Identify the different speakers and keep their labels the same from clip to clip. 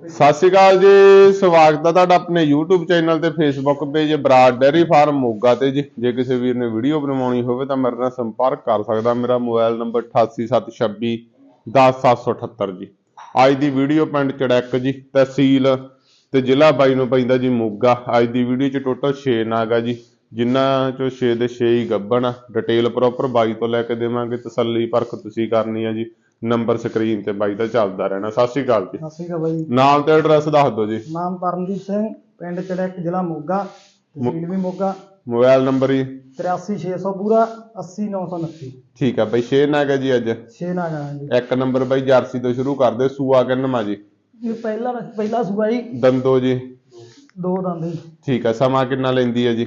Speaker 1: ਸਤਿ ਸ਼੍ਰੀ ਅਕਾਲ ਜੀ, ਸਵਾਗਤ ਹੈ ਤੁਹਾਡਾ ਆਪਣੇ YouTube ਚੈਨਲ ਤੇ Facebook page Brar dairy farm Moga ਤੇ ਜੀ। ਜੇ ਕਿਸੇ ਵੀਰ ਨੇ ਵੀਡੀਓ ਬਣਵਾਉਣੀ ਹੋਵੇ ਤਾਂ ਮੇਰੇ ਨਾਲ ਸੰਪਰਕ ਕਰ ਸਕਦਾ। ਮੇਰਾ ਮੋਬਾਈਲ ਨੰਬਰ 8876 10778 ਜੀ। ਅੱਜ ਦੀ ਵੀਡੀਓ ਪਿੰਡ ਚੜੈਕ ਜੀ, ਤਹਿਸੀਲ ਤੇ ਜ਼ਿਲ੍ਹਾ ਬਾਈ ਨੂੰ ਪੈਂਦਾ ਜੀ ਮੋਗਾ। ਅੱਜ ਦੀ ਵੀਡੀਓ ਚ ਟੋਟਲ 6 ਨਾਗ ਆ ਜੀ, ਜਿਨ੍ਹਾਂ ਚੋਂ 6 ਦੇ 6 ਹੀ ਗੱਭਣ ਆ। ਡਿਟੇਲ ਪ੍ਰੋਪਰ ਬਾਈ ਤੋਂ ਲੈ ਕੇ ਦੇਵਾਂਗੇ। ਤਸੱਲੀ ਪਰਖ ਤੁਸੀਂ ਕਰਨੀ ਆ ਜੀ। ਨੰਬਰ ਸਕਰੀਨ ਤੇ ਬਾਈ ਦਾ ਚੱਲਦਾ ਰਹਿਣਾ। ਸਤਿ ਸ਼੍ਰੀ ਅਕਾਲ ਜੀ।
Speaker 2: ਸਤਿ ਸ਼੍ਰੀ ਅਕਾਲ ਬਾਈ।
Speaker 1: ਨਾਮ ਤੇ ਐਡਰੈਸ ਦੱਸ ਦਿਓ ਜੀ।
Speaker 2: ਨਾਮ ਤਰਨਜੀਤ ਸਿੰਘ ਪਿੰਡ ਚੜੈਕ ਜ਼ਿਲ੍ਹਾ ਮੋਗਾ ਤਹਿਸੀਲ ਵੀ ਮੋਗਾ।
Speaker 1: ਮੋਬਾਈਲ ਨੰਬਰ ਜੀ।
Speaker 2: 83600 ਪੂਰਾ 80929
Speaker 1: ਠੀਕ ਆ ਬਈ ਛੇ ਨਾਗ ਹੈ ਜੀ ਅੱਜ।
Speaker 2: 6 ਨਾ ਜਾਣਾ ਜੀ।
Speaker 1: ਇੱਕ ਨੰਬਰ ਬਈ ਜਰਸੀ ਤੋਂ ਸ਼ੁਰੂ ਕਰਦੇ ਸੂਆ ਕਿੰਨਵਾਂ ਜੀ?
Speaker 2: ਇਹ ਪਹਿਲਾ ਪਹਿਲਾ ਸੂਆ ਜੀ।
Speaker 1: ਦੰਦੋ ਜੀ।
Speaker 2: ਦੋ ਦੰਦ ਜੀ।
Speaker 1: ਠੀਕ ਆ ਸਮਾਂ ਕਿੰਨਾ ਲੈਂਦੀ ਹੈ ਜੀ?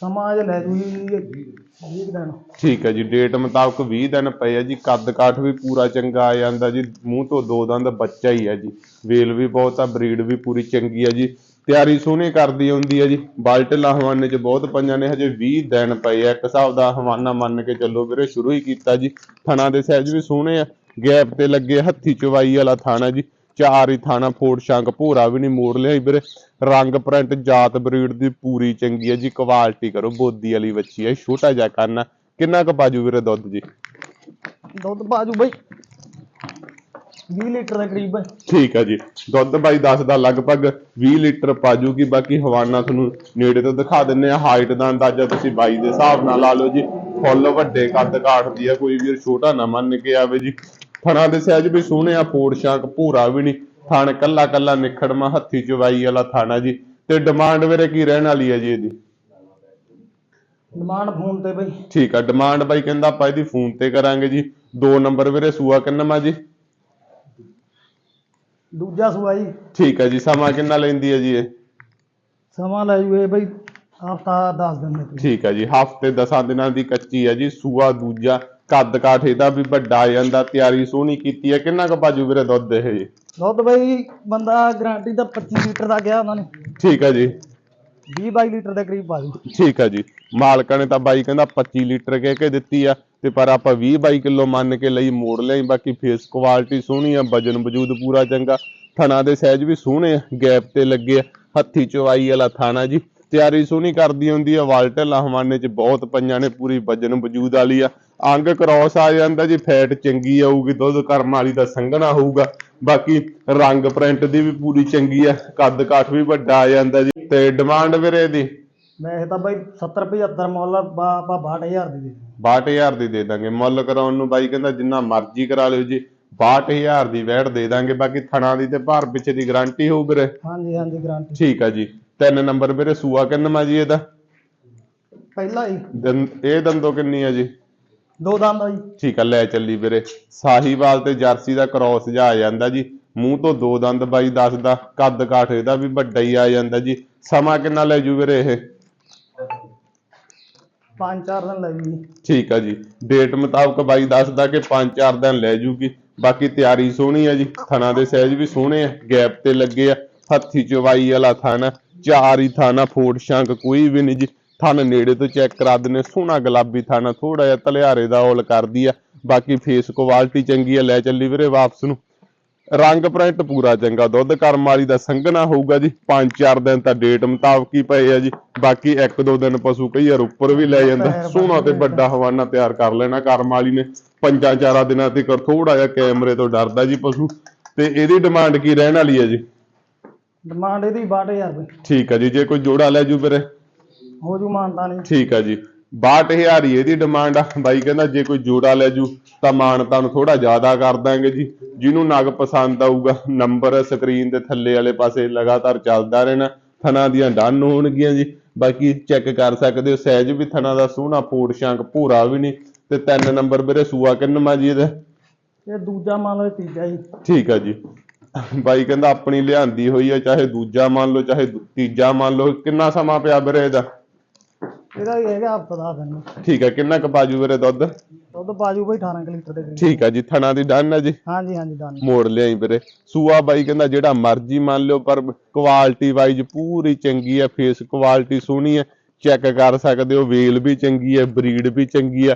Speaker 2: ਸਮਾਂ ਅਜ ਲੈ ਜੂ 20 ਦਿਨ।
Speaker 1: ਠੀਕ ਹੈ ਜੀ ਡੇਟ ਮੁਤਾਬਕ 20 ਦਿਨ ਪਏ ਆ ਜੀ। ਕੱਦ ਕਾਠ ਵੀ ਪੂਰਾ ਚੰਗਾ ਆ ਜਾਂਦਾ ਜੀ। ਮੂੰਹ ਤੋਂ ਦੋ ਦੰਦ ਬੱਚਾ ਹੀ ਆ ਜੀ। ਵੇਲ ਵੀ ਬਹੁਤ ਆ, ਬਰੀਡ ਵੀ ਪੂਰੀ ਚੰਗੀ ਆ ਜੀ। ਤਿਆਰੀ ਸੋਹਣੀ ਕਰਦੀ ਹੁੰਦੀ ਆ ਜੀ। ਬਾਲਟਲਾ ਹਵਾਨੇ ਚ ਬਹੁਤ ਪੰਜਾਂ ਨੇ, ਹਜੇ 20 ਦਿਨ ਪਏ ਆ। ਇੱਕ ਹਿਸਾਬ ਦਾ ਹਵਾਨਾ ਮੰਨ ਕੇ ਚੱਲੋ ਵੀਰੇ, ਸ਼ੁਰੂ ਹੀ ਕੀਤਾ ਜੀ। ਥਣਾ ਦੇ ਸਹਿਜ ਵੀ ਸੋਹਣੇ ਆ। ਗੈਪ ਤੇ ਲੱਗੇ, ਹੱਥੀ ਚਵਾਈ ਵਾਲਾ ਥਾਣਾ ਜੀ। ਚਾਰ ਹੀ ਥਾਣਾ ਫੋੜ ਸ਼ੰਕ ਭੋਰਾ ਵੀ ਨਹੀਂ ਮੋੜ ਲਿਆ। ਵੀਰੇ ਰੰਗ ਪ੍ਰਿੰਟ ਜਾਤ ਬਰੀਡ ਦੀ ਪੂਰੀ ਚੰਗੀ ਹੈ ਜੀ ਕੁਆਲਿਟੀ ਕਰੋ ਬੋਦੀ ਵਾਲੀ ਬੱਚੀ ਹੈ ਛੋਟਾ ਜਿਹਾ ਕੰਨ। ਕਿੰਨਾ ਕੁ ਬਾਜੂ ਵੀਰੇ ਦੁੱਧ ਜੀ?
Speaker 2: ਦੁੱਧ ਬਾਜੂ ਬਾਈ। 20 ਲੀਟਰ ਦੇ ਕਰੀਬ ਹੈ
Speaker 1: ਠੀਕ ਹੈ ਜੀ। ਦੁੱਧ ਬਾਈ ਦੱਸਦਾ ਲਗਭਗ 20 ਲੀਟਰ ਪਾਜੂਗੀ ਬਾਕੀ ਹਵਾਨਾ ਤੁਹਾਨੂੰ ਨੇੜੇ ਤੋਂ ਦਿਖਾ ਦਿੰਨੇ ਆ। ਹਾਈਟ ਦਾ ਅੰਦਾਜ਼ਾ ਤੁਸੀਂ ਬਾਈ ਦੇ ਹਿਸਾਬ ਨਾਲ ਲਾ ਲਓ ਜੀ। ਫੁੱਲ ਵੱਡੇ ਕੱਦ ਕਾਠਦੀ ਆ ਕੋਈ ਵੀਰ ਛੋਟਾ ਨਾ ਮੰਨ ਕੇ ਆਵੇ ਜੀ। ਥਣਾ ਦੇ ਸਾਈਜ਼ ਵੀ ਸੋਹਣੇ ਆ ਫੋੜ ਸ਼ਾਂਕ ਭੂਰਾ ਵੀ ਨਹੀਂ ਥਣ ਕੱਲਾ ਕੱਲਾ ਨਿਖੜਮਾ ਹੱਥੀ ਚਵਾਈ ਵਾਲਾ ਥਾਣਾ ਜੀ। ਤੇ ਡਿਮਾਂਡ ਵੀਰੇ ਕੀ ਰਹਿਣ ਵਾਲੀ ਹੈ ਜੀ ਇਹਦੀ?
Speaker 2: ਡਿਮਾਂਡ ਫੋਨ ਤੇ ਬਾਈ।
Speaker 1: ਠੀਕ ਆ ਡਿਮਾਂਡ ਬਾਈ ਕਹਿੰਦਾ ਆਪਾਂ ਇਹਦੀ ਫੋਨ ਤੇ ਕਰਾਂਗੇ ਜੀ। ਦੋ ਨੰਬਰ ਵੀਰੇ ਸੂਆ ਕਿੰਨਾ ਜੀ?
Speaker 2: ਦੂਜਾ ਸੂਆ ਜੀ।
Speaker 1: ਠੀਕ ਹੈ ਜੀ ਸਮਾਂ ਕਿੰਨਾ ਲੈਂਦੀ ਹੈ ਜੀ ਇਹ?
Speaker 2: ਸਮਾਂ ਲੈ ਜੂ ਇਹ ਬਾਈ ਹਫਤਾ 10 ਦਿਨ। ਦੇ।
Speaker 1: ਠੀਕ ਹੈ ਜੀ ਹਫ਼ਤੇ 10 ਦਿਨਾਂ ਦੀ ਕੱਚੀ ਹੈ ਜੀ ਸੂਆ ਦੂਜਾ। ਕੱਦ ਕਾਠ ਇਹਦਾ ਵੀ ਵੱਡਾ ਆ ਜਾਂਦਾ ਤਿਆਰੀ ਸੋਹਣੀ ਕੀਤੀ ਹੈ ਕਿੰਨਾ ਕੁ ਬਾਜੂ ਵੀਰੇ ਦੁੱਧ ਇਹ? ਜੀ
Speaker 2: ਦੁੱਧ ਬਾਈ ਬੰਦਾ ਗਾਰੰਟੀ ਦਾ 25 ਲੀਟਰ ਦਾ ਗਿਆ ਉਹਨਾਂ ਨੇ।
Speaker 1: ਠੀਕ ਹੈ ਜੀ।
Speaker 2: 20 22 ਲੀਟਰ ਦੇ ਕਰੀਬ ਪਾ ਦੂ
Speaker 1: ਠੀਕ ਹੈ ਜੀ। ਮਾਲਕਾਂ ਨੇ ਤਾਂ ਬਾਈ ਕਹਿੰਦਾ 25 ਲੀਟਰ ਕਹਿ ਕੇ ਦਿੱਤੀ ਆ ਤੇ ਪਰ ਆਪਾਂ 20 22 ਕਿਲੋ ਮੰਨ ਕੇ ਲਈ ਮੋੜ ਲਈ ਬਾਕੀ ਫੇਸ ਕੁਆਲਿਟੀ ਸੋਹਣੀ ਆ ਵਜਨ ਵਜੂਦ ਪੂਰਾ ਚੰਗਾ। ਥਣਾ ਦੇ ਸਾਈਜ਼ ਵੀ ਸੋਹਣੇ ਆ ਗੈਪ ਤੇ ਲੱਗੇ ਹੱਥੀ ਚਵਾਈ ਵਾਲਾ ਥਾਣਾ ਜੀ। ਤਿਆਰੀ ਸੋਹਣੀ ਕਰਦੀ ਹੁੰਦੀ ਆ ਵਾਲਟਲ ਹਵਾਨੇ ਚ ਬਹੁਤ ਪੰਜਾਂ ਨੇ ਪੂਰੀ ਵਜਨ ਵਜੂਦ ਵਾਲੀ ਆ। ਅੰਗ ਕ੍ਰੋਸ ਆ ਜਾਂਦਾ ਜੀ ਫੈਟ ਚੰਗੀ ਆਊਗੀ ਦੁੱਧ ਕਰਮ ਵਾਲੀ ਦਾ ਸੰਘਣਾ ਹੋਊਗਾ। ਬਾਕੀ ਰੰਗ ਪ੍ਰਿੰਟ ਦੀ ਵੀ ਪੂਰੀ ਚੰਗੀ ਆ ਕੱਦ ਕਾਠ ਵੀ ਵੱਡਾ ਆ ਜਾਂਦਾ ਜੀ। ਤੇ ਡਿਮਾਂਡ ਵੀਰੇ ਦੀ
Speaker 2: ਵੈਸੇ ਤਾਂ ਬਾਈ 70 75 ਮੁੱਲ ਆਪਾਂ 62000 ਦੀ ਦੇ ਦਿੰਦੇ।
Speaker 1: 62000 ਦੀ ਦੇ ਦਾਂਗੇ। ਮੁੱਲ ਕਰਾਉਣ ਨੂੰ ਬਾਈ ਕਹਿੰਦਾ ਜਿੰਨਾ ਮਰਜ਼ੀ ਕਰਾ ਲਿਓ ਜੀ 62000 ਦੀ ਵੈਟ ਦੇ ਦਾਂਗੇ। ਬਾਕੀ ਥਣਾ ਦੀ ਤੇ ਭਾਰ ਪਿੱਛੇ ਦੀ ਗਾਰੰਟੀ ਹੋਊ ਵੀਰੇ।
Speaker 2: ਹਾਂਜੀ ਹਾਂਜੀ ਗਾਰੰਟੀ
Speaker 1: ਠੀਕ ਆ ਜੀ। ਤਿੰਨ ਨੰਬਰ ਵੀਰੇ ਸੂਆ ਕਿੰਨਾ ਜੀ ਇਹਦਾ?
Speaker 2: ਪਹਿਲਾ ਹੀ।
Speaker 1: ਇਹ ਦੰਦੋ ਕਿੰਨੀ ਆ ਜੀ?
Speaker 2: ਦੋ ਦੰਦ ਆ ਜੀ।
Speaker 1: ਠੀਕ ਆ ਲੈ ਚੱਲੀ ਵੀਰੇ। ਸਾਹੀਵਾਲ ਤੇ ਜਰਸੀ ਦਾ ਕ੍ਰਾਸ ਜਾ ਆ ਜਾਂਦਾ ਜੀ। ਮੂੰਹ ਤੋਂ ਦੋ ਦੰਦ ਬਾਈ ਦੱਸਦਾ ਕੱਦ ਕਾਠ ਇਹਦਾ ਵੀ ਵੱਡਾ ਹੀ ਆ ਜਾਂਦਾ ਜੀ। ਸਮਾਂ ਕਿੰਨਾ ਲੈ ਜੂ ਵੀਰੇ ਇਹ?
Speaker 2: ਪੰਜ ਚਾਰ ਦਿਨ ਲੱਗ ਜੀ
Speaker 1: ਠੀਕ ਆ ਜੀ। ਡੇਟ ਮੁਤਾਬਕ ਬਾਈ ਦੱਸਦਾ ਕਿ 5-4 ਦਿਨ ਲੈ ਜੂਗੀ। ਬਾਕੀ ਤਿਆਰੀ ਸੋਹਣੀ ਆ ਜੀ। ਥਣਾ ਦੇ ਸਾਈਜ਼ ਵੀ ਸੋਹਣੇ ਆ। ਗੈਪ ਤੇ ਲੱਗੇ ਆ। ਹੱਥੀ ਚਵਾਈ ਵਾਲਾ ਥਣ ਚਾਰ ਹੀ ਥਾਣਾ ਫੋੜ ਸ਼ੰਕ ਕੋਈ ਵੀ ਨਹੀਂ ਜੀ। ਥਣ ਨੇੜੇ ਤੋਂ ਚੈੱਕ ਕਰਾ ਦਿੰਨੇ ਸੋਹਣਾ ਗੁਲਾਬੀ ਥਾਣਾ ਥੋੜਾ ਜਿਹਾ ਤਲਿਆਰੇ ਦਾ ਔਲ ਕਰਦੀ ਆ। ਬਾਕੀ ਫੇਸ ਕੁਆਲਿਟੀ ਚੰਗੀ ਆ ਲੈ ਚੱਲੀ ਵੀਰੇ ਵਾਪਸ ਨੂੰ। ਰੰਗ ਪ੍ਰਿੰਟ ਪੂਰਾ ਚੰਗਾ ਦੁੱਧ ਕਰਮ ਵਾਲੀ ਦਾ ਸੰਘਣਾ ਹੋਊਗਾ ਜੀ। 5-4 ਦਿਨ ਤਾਂ ਡੇਟ ਮੁਤਾਬਕ ਹੀ ਪਏ ਆ ਜੀ। ਬਾਕੀ ਇੱਕ ਦੋ ਦਿਨ ਪਸ਼ੂ ਕਈ ਵਾਰ ਉੱਪਰ ਵੀ ਲੈ ਜਾਂਦਾ। ਸੋਹਣਾ ਤੇ ਵੱਡਾ ਹਵਾਨਾ ਤਿਆਰ ਕਰ ਲੈਣਾ ਕਰਮ ਵਾਲੀ ਨੇ। ਪੰਜਾਂ ਚਾਰਾਂ ਦਿਨਾਂ ਤੱਕ ਥੋੜਾ ਜਿਹਾ ਕੈਮਰੇ ਤੋਂ ਡਰਦਾ ਜੀ ਪਸ਼ੂ। ਤੇ ਇਹਦੀ ਡਿਮਾਂਡ ਕੀ ਰਹਿਣ ਵਾਲੀ ਹੈ ਜੀ?
Speaker 2: ਡਿਮਾਂਡ ਇਹਦੀ 62000 ਰੁਪਏ।
Speaker 1: ਠੀਕ ਹੈ ਜੀ ਜੇ ਕੋਈ ਜੋੜਾ ਲੈ ਜੂ ਵੀਰੇ।
Speaker 2: ਹੋ ਜੂ ਮਾਨਤਾ ਨਹੀਂ।
Speaker 1: ਠੀਕ ਹੈ ਜੀ। 62000 ਹੀ ਇਹਦੀ ਡਿਮਾਂਡ ਆ। ਬਾਈ ਕਹਿੰਦਾ ਜੇ ਕੋਈ ਜੋੜਾ ਲੈ ਜੂ ਤਾਂ ਮਾਨ ਤੁਹਾਨੂੰ ਥੋੜਾ ਜ਼ਿਆਦਾ ਕਰ ਦਾਂਗੇ ਜੀ। ਜਿਹਨੂੰ ਨਗ ਪਸੰਦ ਆਊਗਾ ਨੰਬਰ ਸਕਰੀਨ ਦੇ ਥੱਲੇ ਵਾਲੇ ਪਾਸੇ ਲਗਾਤਾਰ ਚੱਲਦਾ ਰਹਿਣਾ। ਥਣਾ ਦੀਆਂ ਡਨ ਹੋਣਗੀਆਂ ਜੀ। ਬਾਕੀ ਚੈੱਕ ਕਰ ਸਕਦੇ ਹੋ ਸਾਈਜ਼ ਵੀ ਥਣਾ ਦਾ ਸੋਹਣਾ ਫੋੜ ਸ਼ਾਂਕ ਭੂਰਾ ਵੀ ਨਹੀਂ। ਤੇ ਤਿੰਨ ਨੰਬਰ ਵੀਰੇ ਸੂਆ ਕਿੰਨਵਾਂ ਜੀ ਇਹਦਾ?
Speaker 2: ਇਹ ਦੂਜਾ ਮੰਨ ਲਓ ਤੀਜਾ ਜੀ।
Speaker 1: ਠੀਕ ਆ ਜੀ। ਬਾਈ ਕਹਿੰਦਾ ਆਪਣੀ ਲਿਆਂਦੀ ਹੋਈ ਹੈ ਚਾਹੇ ਦੂਜਾ ਮੰਨ ਲਓ ਚਾਹੇ ਤੀਜਾ ਮੰਨ ਲਓ। ਕਿੰਨਾ ਸਮਾਂ ਪਿਆ ਵੀਰੇ ਇਹਦਾ?
Speaker 2: ਇਹਦਾ ਵੀ ਹੈਗਾ ਦਾ ਦਿਨ
Speaker 1: ਠੀਕ ਹੈ ਕਿੰਨਾ ਕੁ ਬਾਜੂ ਵੀਰੇ ਦੁੱਧ?
Speaker 2: ਦੁੱਧ ਬਾਜੂ ਬਾਈ 18 ਕੁ ਲੀਟਰ ਦੇ ਕਰੀਬ।
Speaker 1: ਠੀਕ ਆ ਜੀ ਥਣਾ ਦੀ ਡਨ ਹੈ ਜੀ?
Speaker 2: ਹਾਂਜੀ ਹਾਂਜੀ ਦਨ
Speaker 1: ਮੋੜ ਲਿਆਈ ਵੀਰੇ। ਸੂਆ ਬਾਈ ਕਹਿੰਦਾ ਜਿਹੜਾ ਮਰਜ਼ੀ ਮੰਨ ਲਿਓ ਪਰ ਕੁਆਲਿਟੀ ਵਾਈਜ਼ ਪੂਰੀ ਚੰਗੀ ਹੈ ਫੇਸ ਕੁਆਲਿਟੀ ਸੋਹਣੀ ਹੈ। ਚੈੱਕ ਕਰ ਸਕਦੇ ਹੋ ਵੇਲ ਵੀ ਚੰਗੀ ਹੈ ਬਰੀਡ ਵੀ ਚੰਗੀ ਹੈ।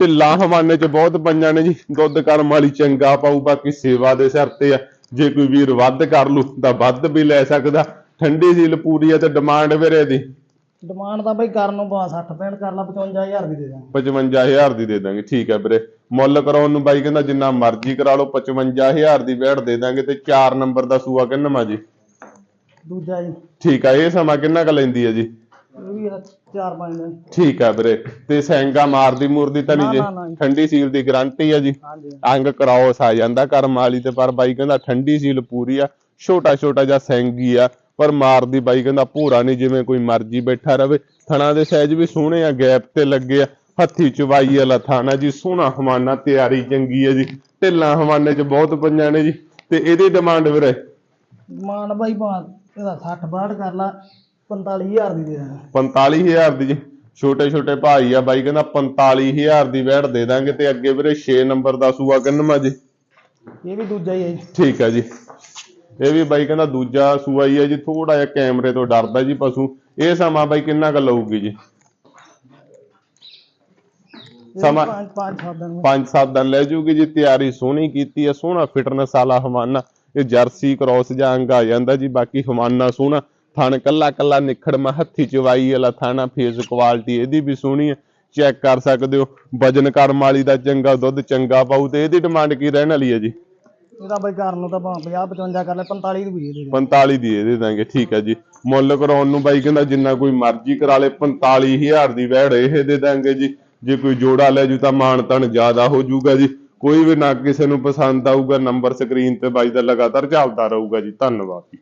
Speaker 1: ਢਿੱਲਾ ਹਵਾਨੇ ਚ ਬਹੁਤ ਪੰਜਾਂ ਨੇ ਜੀ। ਦੁੱਧ ਕਰਮ ਵਾਲੀ ਚੰਗਾ ਪਾਊ ਬਾਕੀ ਸੇਵਾ ਦੇ ਸਿਰ ਤੇ ਆ। ਜੇ ਕੋਈ ਵੀਰ ਵੱਧ ਕਰ ਲੂ ਤਾਂ ਵੱਧ ਵੀ ਲੈ ਸਕਦਾ। ਠੰਡੀ ਸੀਲ ਪੂਰੀ ਹੈ ਤੇ ਡਿਮਾਂਡ ਵੀਰੇ ਦੀ।
Speaker 2: ਡਿਮਾਂਡ ਤਾਂ ਬਈ ਕਰਨ ਨੂੰ ਬਾ 60 65 ਕਰ ਲਾ 55000 ਦੀ ਦੇ ਦਾਂਗੇ।
Speaker 1: 55000 ਦੀ ਦੇ ਦਾਂਗੇ ਠੀਕ ਹੈ ਵੀਰੇ। ਮੁੱਲ ਕਰਾਉਣ ਨੂੰ ਬਾਈ ਕਹਿੰਦਾ ਜਿੰਨਾ ਮਰਜ਼ੀ ਕਰਾ ਲਓ 55000 ਦੀ ਵੈੜ ਦੇ ਦਾਂਗੇ ਤੇ 4 ਨੰਬਰ ਦਾ ਸੂਆ ਕਿੰਨਾ ਜੀ?
Speaker 2: ਦੂਜਾ ਜੀ।
Speaker 1: ਠੀਕ ਹੈ ਇਹ ਸਮਾਂ ਕਿੰਨਾ ਕੁ ਲੈਂਦੀ ਹੈ ਜੀ?
Speaker 2: ਇਹ ਵੀ 4-5 ਦਿਨ।
Speaker 1: ਠੀਕ ਹੈ ਵੀਰੇ ਤੇ ਸੈਂਗਾ ਮਾਰਦੀ ਮੂਰਦੀ ਤਾਂ ਨਹੀਂ
Speaker 2: ਨਾ, ਨਾ, ਨਾ
Speaker 1: ਜੀ। ਠੰਡੀ ਸੀਲ ਦੀ ਗਾਰੰਟੀ ਹੈ ਜੀ?
Speaker 2: ਹਾਂਜੀ।
Speaker 1: ਅੰਗ ਕਰਾਉਸ ਆ ਜਾਂਦਾ ਕਰਮ ਵਾਲੀ ਤੇ ਪਰ ਬਾਈ ਕਹਿੰਦਾ ਠੰਡੀ ਸੀਲ ਪੂਰੀ ਆ ਛੋਟਾ ਛੋਟਾ ਜਿਹਾ ਸੈਂਗੀ ਆ ਪਰ ਮਾਰਦੀ ਬਾਈ ਕਹਿੰਦਾ ਭੂਰਾ ਨਹੀਂ ਜਿਵੇਂ ਕੋਈ ਮਰਜ਼ੀ ਬੈਠਾ ਰਵੇ। ਥਣਾ ਦੇ ਸਾਈਜ਼ ਵੀ ਸੋਹਣੇ ਆ ਗੈਪ ਤੇ ਲੱਗੇ ਆ। ਹੱਥੀ ਚਵਾਈ ਵਾਲਾ ਥਾਣਾ ਜੀ ਸੋਹਣਾ ਹਮਾਨਾ ਤਿਆਰੀ ਚੰਗੀ ਹੈ ਜੀ। ਢਿੱਲਾਂ ਹਮਾਨੇ ਚ ਬਹੁਤ ਪੰਜਾਂ ਨੇ ਜੀ। ਤੇ ਇਹਦੀ ਡਿਮਾਂਡ ਵੀਰੇ?
Speaker 2: ਡਿਮਾਂਡ ਬਾਈ ਬਾ ਇਹਦਾ 60 62 ਕਰ ਲਾ 45000 ਦੀ ਦੇ ਦਾਂਗੇ।
Speaker 1: 45000 ਦੀ ਜੀ। ਛੋਟੇ ਛੋਟੇ ਭਾਈ ਆ ਬਾਈ ਕਹਿੰਦਾ 45000 ਦੀ ਵੈੜ ਦੇ ਦਾਂਗੇ ਤੇ ਅੱਗੇ ਵੀਰੇ 6 ਨੰਬਰ ਦਾ ਸੂਆ ਕਿੰਨਵਾ ਜੀ।
Speaker 2: ਇਹ ਵੀ ਦੂਜਾ ਹੀ ਹੈ ਜੀ।
Speaker 1: ਠੀਕ ਹੈ ਜੀ। ਇਹ ਵੀ ਬਾਈ ਕਹਿੰਦਾ ਦੂਜਾ ਸੂਆ ਹੀ ਹੈ ਜੀ ਥੋੜਾ ਜਿਹਾ ਕੈਮਰੇ ਤੋਂ ਡਰਦਾ ਜੀ ਪਸ਼ੂ। ਇਹ ਸਮਾਂ ਬਾਈ ਕਿੰਨਾ ਕੁ ਲਊਗੀ ਜੀ? ਸਮਾਂ-
Speaker 2: 5-7 ਦਿਨ ਵਿੱਚ।
Speaker 1: 5-7 ਦਿਨ ਲੈ ਜੂਗੀ ਜੀ ਤਿਆਰੀ ਸੋਹਣੀ ਕੀਤੀ ਹੈ ਸੋਹਣਾ ਫਿਟਨੈਸ ਵਾਲਾ ਹਵਾਨਾ। ਇਹ ਜਰਸੀ ਕ੍ਰੋਸ ਜਾਂ ਅੰਗ ਆ ਜਾਂਦਾ ਜੀ ਬਾਕੀ ਹਵਾਨਾ ਸੋਹਣਾ। ਥਣ ਕੱਲਾ ਕੱਲਾ ਨਿਖੜਮਾ ਹੱਥੀ ਚਵਾਈ ਵਾਲਾ ਥਾਣਾ ਫੇਸ ਕੁਆਲਿਟੀ ਇਹਦੀ ਵੀ ਸੋਹਣੀ ਹੈ। ਚੈੱਕ ਕਰ ਸਕਦੇ ਹੋ ਵਜਨ ਕਰਮ ਵਾਲੀ ਦਾ ਚੰਗਾ ਦੁੱਧ ਚੰਗਾ ਪਾਉ ਤੇ ਇਹਦੀ ਡਿਮਾਂਡ ਕੀ ਰਹਿਣ ਵਾਲੀ ਹੈ ਜੀ?
Speaker 2: ਇਹਦਾ ਬਾਈ ਕਰਨ ਨੂੰ ਤਾਂ 50-55 ਕਰ ਲੈ 45 ਦੀ ਵੀ ਦੇ ਦੇ।
Speaker 1: 45 ਦੀ ਦੇ ਦਾਂਗੇ, ਠੀਕ ਹੈ ਜੀ। ਮੁੱਲ ਕਰਾਉਣ ਨੂੰ ਬਾਈ ਕਹਿੰਦਾ ਜਿੰਨਾ ਕੋਈ ਮਰਜ਼ੀ ਕਰਾ ਲੇ 45000 ਦੀ ਵੈੜ ਇਹ ਦੇ ਦਾਂਗੇ ਜੀ। ਜੇ ਕੋਈ ਜੋੜਾ ਲੈ ਜੂ ਤਾਂ ਮਾਣ ਤਣ ਜ਼ਿਆਦਾ ਹੋ ਜਾਊਗਾ ਜੀ। ਕੋਈ ਵੀ ਨਾ ਕਿਸੇ ਨੂੰ ਪਸੰਦ ਆਊਗਾ, ਨੰਬਰ ਸਕਰੀਨ ਤੇ ਬਾਈ ਦਾ ਲਗਾਤਾਰ ਚੱਲਦਾ ਰਹੂਗਾ ਜੀ। ਧੰਨਵਾਦ